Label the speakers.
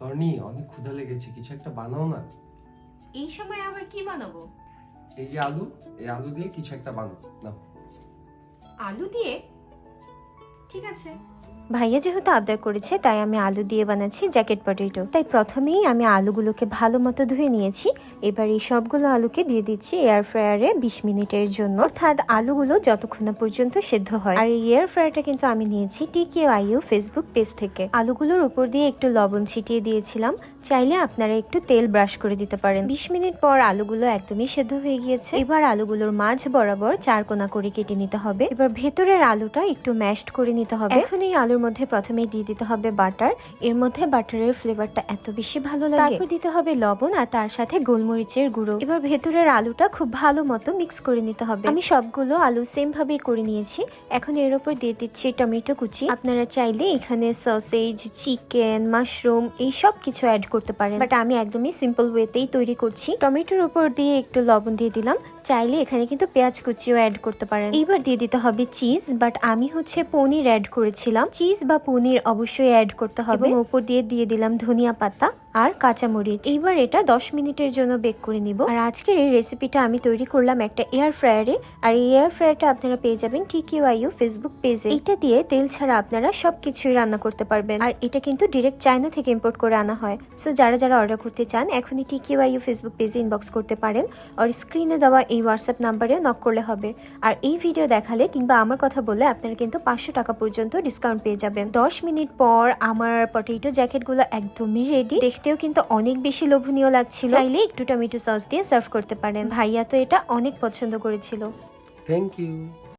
Speaker 1: তর্নি অনেক ক্ষুধা লেগেছে কিছু একটা বানাও না।
Speaker 2: এই সময় আবার কি বানাবো?
Speaker 1: এই যে আলু এই আলু দিয়ে কিছু একটা বানাও না
Speaker 2: আলু দিয়ে? ঠিক আছে।
Speaker 3: ভাইয়া যেহেতু আবদার করেছে, তাই আমি আলু দিয়ে বানাচ্ছি জ্যাকেট পটেটো। তাই প্রথমেই আমি আলুগুলোকে ভালো মতো ধুয়ে নিয়েছি। এবার এই সবগুলো আলুকে দিয়ে দিচ্ছি এয়ার ফ্রায়ারে বিশ মিনিটের জন্য। অর্থাৎ আলুগুলো যতক্ষণ না পর্যন্ত সেদ্ধ হয়। আর এই এয়ার ফ্রায়ারটা কিন্তু আমি নিয়েছি টিকে আইউ ফেসবুক পেজ থেকে। আলুগুলোর উপর দিয়ে একটু লবণ ছিটিয়ে দিয়েছিলাম। চাইলে আপনারা একটু তেল ব্রাশ করে দিতে পারেন। বিশ মিনিট পর আলুগুলো একদমই সেদ্ধ হয়ে গিয়েছে। এবার আলুগুলোর মাঝ বরাবর চার কোনা করে কেটে নিতে হবে। এবার ভেতরের আলুটা একটু ম্যাশড করে নিতে হবে। এখন এই আলুর মধ্যে প্রথমেই দিয়ে দিতে হবে বাটার। এর মধ্যে বাটারের ফ্লেভারটা এত বেশি ভালো লাগে। তারপর দিতে হবে লবণ আর তার সাথে গোলমরিচের গুঁড়ো। এবার ভেতরের আলুটা খুব ভালো মতো মিক্স করে নিতে হবে। আমি সবগুলো আলু সেম ভাবেই করে নিয়েছি। এখন এর উপর দিয়ে দিচ্ছি টমেটো কুচি। আপনারা চাইলে এখানে সসেজ চিকেন মাশরুম এই সব কিছু অ্যাড করতে পারেন। বাট আমি একদমই সিম্পল ওয়েতেই তৈরি করছি। টমেটোর উপর দিয়ে একটু লবণ দিয়ে দিলাম। চাইলে এখানে কিন্তু পেঁয়াজ কুচিও অ্যাড করতে পারেন। এইবার দিয়ে দিতে হবে চিজ বাট আমি হচ্ছে পনির অ্যাড করেছিলাম। চিজ বা পনির অবশ্যই অ্যাড করতে হবে। এবং উপর দিয়ে দিয়ে দিলাম ধনিয়া পাতা। আর কাঁচামরিচ। এইবার এটা দশ মিনিটের জন্য বেক করে নিব। আর আজকের এই রেসিপিটা আমি তৈরি করলাম একটা এয়ার ফ্রায়ারে আর এই এয়ার ফ্রায়ারটা আপনারা পেয়ে যাবেন টিকিউ আইউ ফেসবুক পেজে এটা দিয়ে তেল ছাড়া আপনারা সবকিছুই রান্না করতে পারবেন। আর এটা কিন্তু ডিরেক্ট চায়না থেকে ইম্পোর্ট করে আনা হয়। সো যারা যারা অর্ডার করতে চান, এখনই টিকিউ আইউ ফেসবুক পেজে ইনবক্স করতে পারেন। আর স্ক্রিনে দেওয়া এই হোয়াটসঅ্যাপ নাম্বারে নক করলে হবে। আর এই ভিডিও দেখালে কিংবা আমার কথা বললে আপনারা কিন্তু পাঁচশো টাকা পর্যন্ত ডিসকাউন্ট পেয়ে যাবেন। দশ মিনিট পর আমার পটেটো জ্যাকেটগুলো একদমই রেডি দেখতেও কিন্তু অনেক বেশি লোভনীয় লাগছিল। চাইলে একটু টমেটো সস দিয়ে সার্ভ করতে পারেন। ভাইয়া তো এটা অনেক পছন্দ করেছিল।
Speaker 1: Thank you